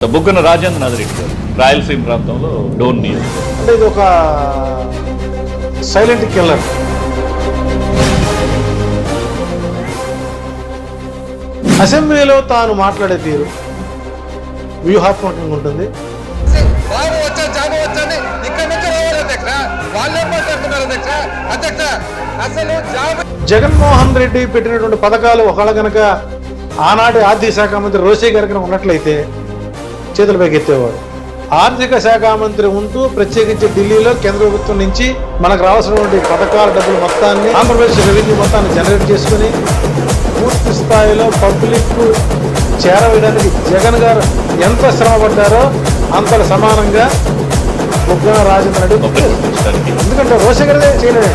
బుగ్గన రాజేంద్రనాథ్ రెడ్డి గారు రాయలసీమ ప్రాంతంలో డోన్ నియోజకవర్గం అంటే ఇది ఒక సైలెంట్ కిల్లర్. అసెంబ్లీలో తాను మాట్లాడే తీరు వ్యూహాత్మకంగా ఉంటుంది. బాబు వచ్చా జాబు వచ్చని ఇక్కడ నుంచి రావాలి అధ్యక్ష. వాళ్ళే మాట్లాడుతున్నారు అధ్యక్ష. అధ్యక్ష అసలు జాబు జగన్మోహన్ రెడ్డి పెట్టినటువంటి పథకాలు ఒకవేళ కనుక ఆనాటి ఆర్థిక శాఖ మంత్రి రోసే గారి కనుక ఉన్నట్లయితే చేతులపైకి ఎత్తేవాడు. ఆర్థిక శాఖ మంత్రి ఉంటూ ప్రత్యేకించి ఢిల్లీలో కేంద్ర ప్రభుత్వం నుంచి మనకు రావాల్సినటువంటి పథకాల డబ్బులు మొత్తాన్ని ఆంధ్రప్రదేశ్ రెవెన్యూ మొత్తాన్ని జనరేట్ చేసుకుని పూర్తి స్థాయిలో పబ్లిక్ చేరవేయడానికి జగన్ గారు ఎంత శ్రమ పడ్డారో అంత సమానంగా బుగ్గన రాజేంద్ర రెడ్డి ఎందుకంటే రోషే గారిదే చేయలేదు